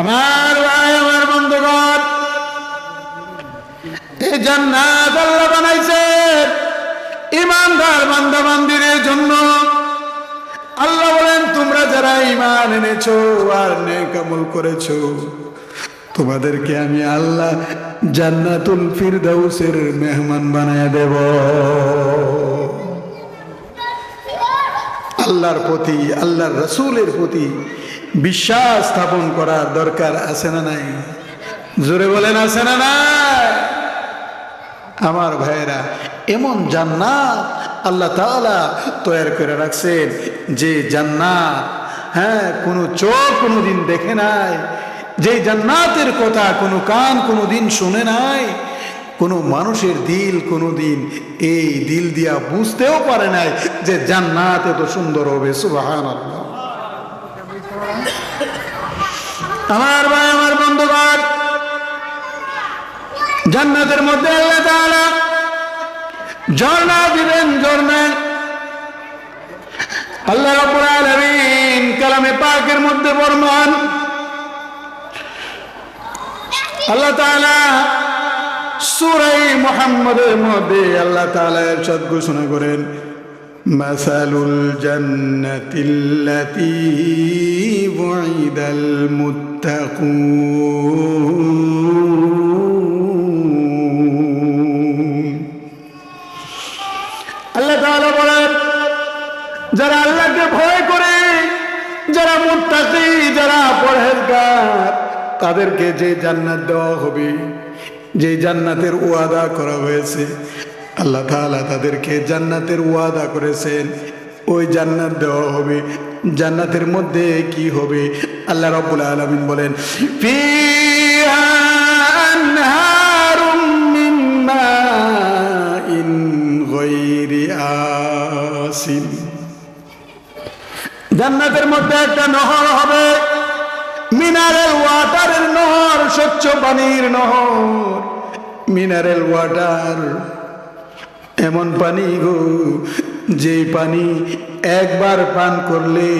আমার ভাই, আমার বন্ধুগণ এই জান্নাত আল্লাহ বানাইছে। ইমানদার বান্দা বান্দিরের জন্য আল্লাহ বলেন, তোমরা যারা ইমান এনেছো আর নেকামল করেছ, তোমাদেরকে আমি আল্লাহ জান্নাতুল ফিরদাউসের মেহমান বানায় দেব। আল্লাহর প্রতি, আল্লাহর রসুলের প্রতি বিশ্বাস স্থাপন করার দরকার আছে না নাই? জোরে বলেন, আছে না নাই? আমার ভাইয়েরা, এমন জান্নাত আল্লাহ তাআলা তৈরি করে রাখছেন যে জান্নাত হ্যাঁ কোনো চোখ কোনো দিন দেখে নাই, যে জান্নাতের কথা কোনো কান কোনো দিন শুনে নাই কোনো মানুষের দিল কোনো দিন এই দিল দিয়া বুঝতেও পারে নাই যে জান্নাত এত সুন্দর হবে সুবাহান আমার ভাই, আমার বন্ধুগণ, জান্নাতের মধ্যে আল্লাহ তাআলা ঝর্ণা দিবেন, ঝর্ণা। আল্লাহ রাব্বুল আলামিন কালামে পাকের মধ্যে বর্ণন আল্লাহ তাআলা সূরা মুহাম্মদের মধ্যে আল্লাহ তাআলা ইরশাদ ঘোষণা করেন, মাসালুল জান্নাতিল্লাতী আল্লাহ তাআলা যারা আল্লাহকে ভয় করে, যারা মুত্তাকি, যারা পরহেজগার, তাদেরকে যে জান্নাত দেওয়া হবে যে জান্নাতের ওয়াদা করা হয়েছে, আল্লাহ তাআলা তাদেরকে জান্নাতের ওয়াদা করেছেন। ওই জান্নাত দেওয়া হবে। জান্নাতের মধ্যে কি হবে? আল্লাহ রাব্বুল আলামিন বলেন জান্নাতের মধ্যে একটা নহর হবে। মিনারেল ওয়াটারের নহর, স্বচ্ছ পানির নহর। মিনারেল ওয়াটার, এমন পানি গো যে পানি একবার পান করলে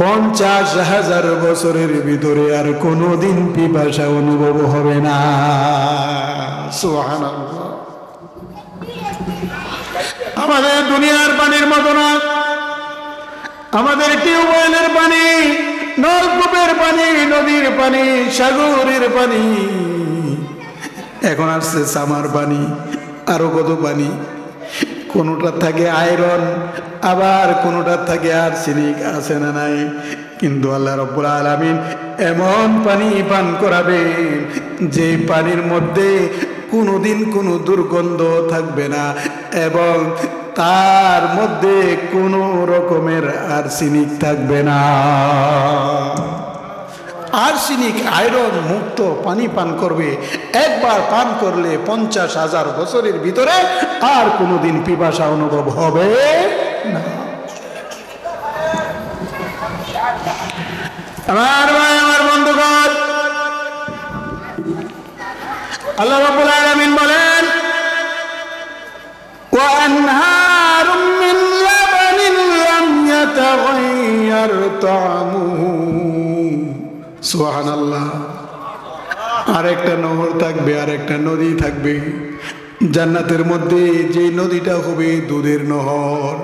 পঞ্চাশ হাজার বছরের ভিতরে আর কোনোদিন পিপাসা অনুভব হবে না। আমাদের দুনিয়ার পানির মতো না। আমাদের টিউবওয়েলের পানি, নলকূপের পানি, নদীর পানি, সাগরের পানি। এখন আসছে সামার পানি আরও কত পানি কোনোটার থাকে আয়রন, আবার কোনোটার থাকে আর আর্সেনিক, আছে না নাই? কিন্তু আল্লাহ রব্বুল আলামিন এমন পানি পান করাবেন যে পানির মধ্যে কোনোদিন কোনো দুর্গন্ধ থাকবে না, এবং তার মধ্যে কোনো রকমের আর আর্সেনিক থাকবে না। আর্সেনিক আয়রন মুক্ত পানি পান করবে। একবার পান করলে পঞ্চাশ হাজার বছরের ভিতরে আর কোনোদিন পিপাসা অনুভব হবে আমার বন্ধুগণ। আল্লাহ আলামিন বলেন, ওয়া তা'মুহু সোহান আল্লাহ আর একটা নহর থাকবে আর একটা নদী থাকবে। জান্নাতের মধ্যে যে নদীটা হবে, দুধের নহর।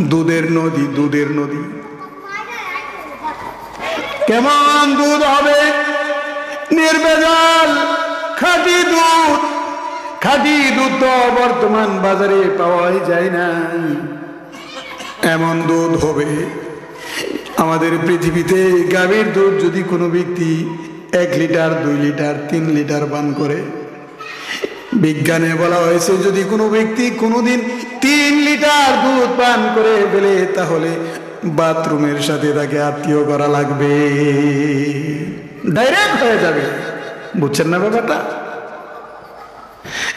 দুধের নদী দুধের নদী। কেমন দুধ হবে? নির্বেজাল। খাঁটি দুধ। খাঁটি দুধ তো বর্তমান বাজারে পাওয়াই যায় না এমন দুধ হবে আমাদের পৃথিবীতে গাভীর দুধ যদি কোনো ব্যক্তি এক লিটার, দুই লিটার, তিন লিটার পান করে, বিজ্ঞানে বলা হয়েছে যদি কোনো ব্যক্তি কোনোদিন তিন লিটার দুধ পান করে ফেলে, তাহলে বাথরুমের সাথে তাকে আত্মীয় করা লাগবে। ডাইরেক্ট হয়ে যাবে। বুঝছেন না ব্যাপারটা?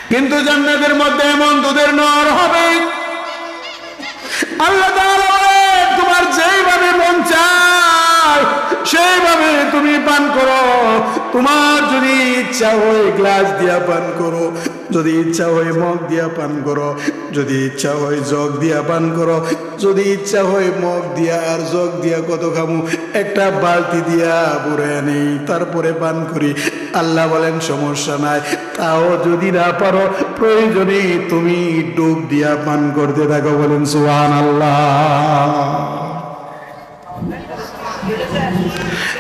কিন্তু জান্নাতের মধ্যে এমন দুধের নর হবে। আল্লাহ সেইভাবে তুমি পান করো। তোমার যদি ইচ্ছা হয় গ্লাস দিয়া পান করো, যদি ইচ্ছা হয় মগ দিয়া পান করো, যদি ইচ্ছা হয় জগ দিয়া পান করো, যদি ইচ্ছা হয় মগ দিয়া আর জগ দিয়া কত খামু, একটা বালতি দিয়া বুড়ে আনি, তারপরে পান করি। আল্লাহ বলেন, সমস্যা নাই। তাও যদি না পারো, প্রয়োজনে তুমি ডুব দিয়া পান করতে থাকো বলেন সুহান আল্লাহ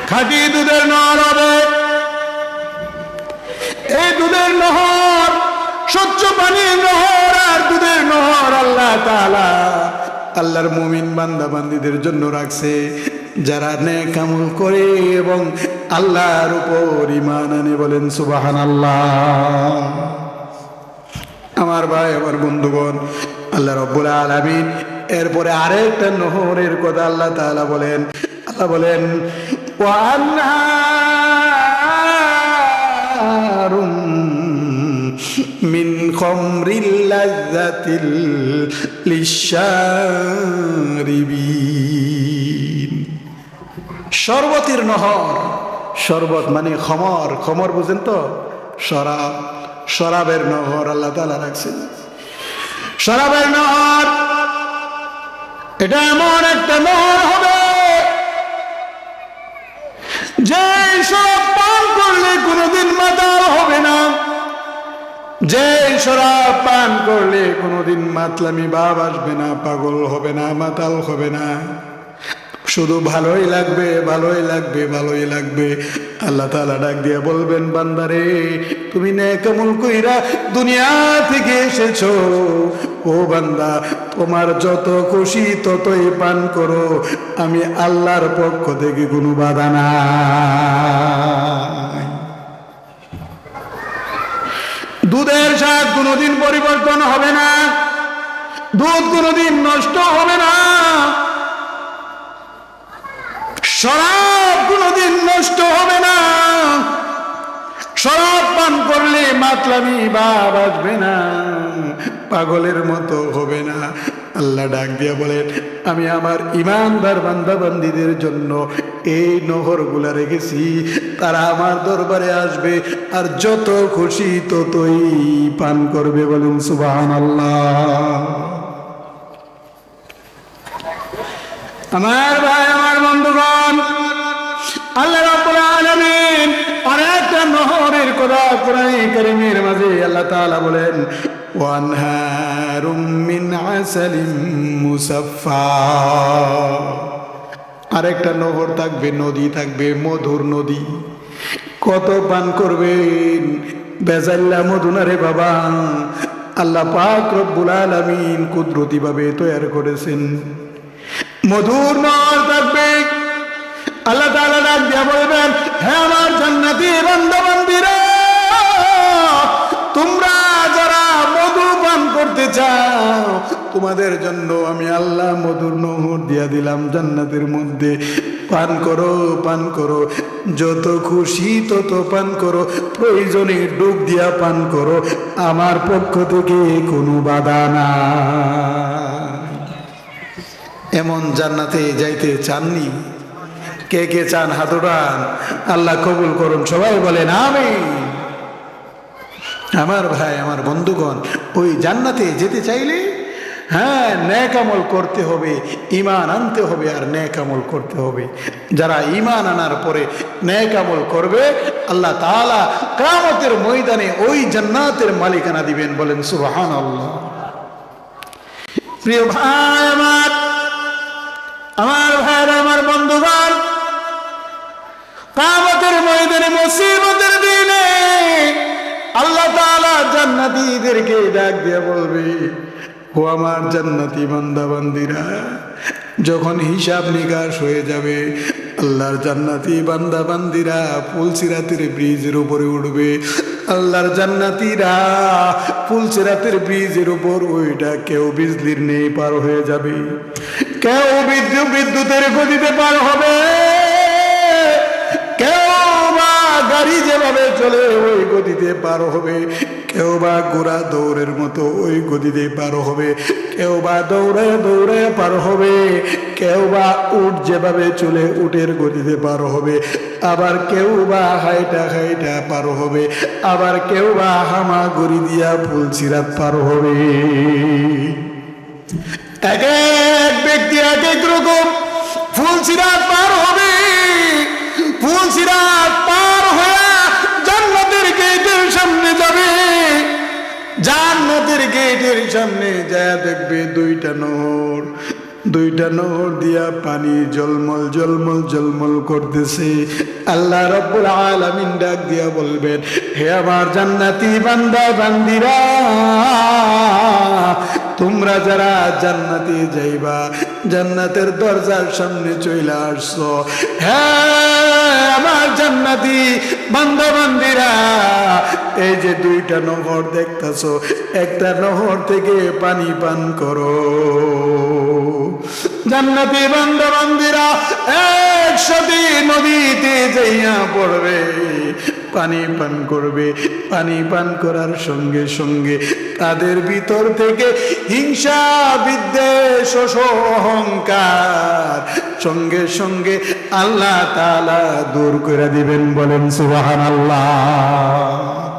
খাঁটি দুধের নহর হবে। এই দুধের নহর, স্বচ্ছ পানির নহর আর দুধের নহর আল্লাহ তাআলা আল্লাহর মুমিন বান্দা বান্দিদের জন্য রাখছে। যারা নেক আমল করে এবং আল্লাহর উপর ইমান আনে বলেন সুবাহান আল্লাহ আমার ভাই, আমার বন্ধুগণ, আল্লাহ রব্বুল আলামিন, এরপরে আরেকটা নহরের কথা আল্লাহ তাআলা বলেন। আল্লাহ বলেন وأنهار من خمر لذة للشاربين শরবতের নহর শরবত মানে খমর খমর বুঝেন তো শরাব শরাবের নহর আল্লাহ তালা রাখছেন শরাবের নহর এটা এমন একটা নহর হবে যে শরাব পান করলে কোনোদিন মাতাল হবে না। যে শরাব পান করলে কোনোদিন মাতলামি ভাব আসবে না, পাগল হবে না, মাতাল হবে না। শুধু ভালোই লাগবে ভালোই লাগবে ভালোই লাগবে। আল্লাহ তালা ডাক দিয়ে বলবেন, বান্দারে, তুমি নেকামল কইরা দুনিয়া থেকে এসেছ। ও বান্দা, তোমার যত খুশি ততই পান করো, আমি আল্লাহর পক্ষ থেকে কোনো বাধা নাই। দুধের স্বাদ কোনোদিন পরিবর্তন হবে না, দুধ কোনোদিন নষ্ট হবে না। শরাব কোনোদিন নষ্ট হবে না, শরাব পান করলে মাতলামি ভাব আসবে না, পাগলের মতো হবে না। আল্লাহ ডাক দিয়া বলেন, আমি আমার ইমানদার বান্দাবান্দিদের জন্য এই নহরগুলা রেখেছি। তারা আমার দরবারে আসবে আর যত খুশি ততই পান করবে বলেন সুবাহান আল্লাহ আমার ভাই, আমার বন্ধুগণ আল্লাহ রাব্বুল আলামিন নহরের কথা মাঝে আল্লাহ বলেন আরেকটা নহর থাকবে, নদী থাকবে, মধুর নদী। কত পান করবেন? বেজাল্লা মধুনারে বাবা। আল্লাহ পাক রব্বুল আলামিন কুদরতিভাবে তৈরি করেছেন। মধুর নর থাকবে আল্লাহ তাআলা ডাক দিয়া বলবেন হে আমার জান্নাতি বান্দা বান্দিরা তোমরা যারা মধু পান করতে চাও, তোমাদের জন্য আমি আল্লাহ মধুর নহর দিয়া দিলাম জান্নাতের মধ্যে। পান করো পান করো, যত খুশি তত পান করো, প্রয়োজনে ডুব দিয়া পান করো, আমার পক্ষ থেকে কোনো বাধা না এমন জান্নাতে যাইতে চাননি? কে কে চান হাত উঠান? আল্লাহ কবুল করুন, সবাই বলেন আমি আমার ভাই, আমার বন্ধুগণ, ওই জান্নাতে যেতে চাইলে হ্যাঁ ন্যাক আমল করতে হবে ইমান আনতে হবে আর ন্যাক আমল করতে হবে। যারা ইমান আনার পরে ন্যাক আমল করবে, আল্লাহ তাআলা কামতের ময়দানে ওই জান্নাতের মালিকানা দিবেন, বলেন সুবহান আল্লাহ প্রিয় ভাই, আমার আমার ভাইয়ের আমার বন্ধুগণ কামতের ময়দানে, মুসিবতের দিনে আল্লাহ তাআলা জান্নাতীদেরকে ডাক দিয়ে বলবে, ও আমার জান্নাতি বান্দা বান্দিরা যখন হিসাব নিকাশ হয়ে যাবে, আল্লাহর জান্নাতি বান্দা বান্দিরা ফুলসিরাতের ব্রিজের উপরে উঠবে। আল্লাহর জান্নাতিরা ফুলসিরাতের ব্রিজের উপর ওইটা কেউ বিজলির নেই পার হয়ে যাবে। কেউ বিদ্যুৎ বিদ্যুতের গতিতে পার হবে। গাড়ি যেভাবে চলে, ওই গতিতে পার হবে। কেউ বা ঘোড়া দৌড়ের মতো ওই গতিতে পার হবে। কেউ বা দৌড়ে দৌড়ে পার হবে। কেউ বা উট যেভাবে চলে, উটের গতিতে পার হবে। আবার কেউ বা হাইটা হাইটা পার হবে। আবার কেউ বা হামা গড়ি দিয়া ফুল সিরাত পার হবে। এক এক ব্যক্তি এক এক রকম ফুল সিরাত পার হবে। পার হয়ে জান্নাতের গেটের সামনে যাবে। জান্নাতের গেটের সামনে যায় দেখবে দুইটা নহর দুইটা নহর দিয়া পানি জলমল জলমল জলমল করতেছে। আল্লাহ রব্বুল আলামিন ডাক দিয়া বলবেন, হে আমার জান্নাতি বান্দা, বান্দিরা, তোমরা যারা জান্নাতে যাইবা, জান্নাতের দরজার সামনে চলে আসছো হ্যাঁ আমার জান্নাতি বান্দা বান্দিরা এই যে দুইটা নহর দেখতেছ, একটা নহর থেকে পানি পান করো। জান্নাতি বান্দা বান্দিরা একসাথে নদীতে যাইয়া পড়বে। পানি পান করবে। পানি পান করার সঙ্গে সঙ্গে তাদের ভিতর থেকে হিংসা, বিদ্বেষ অহংকার সঙ্গে সঙ্গে আল্লাহ তালা দূর করে দিবেন বলেন সুবহানাল্লাহ।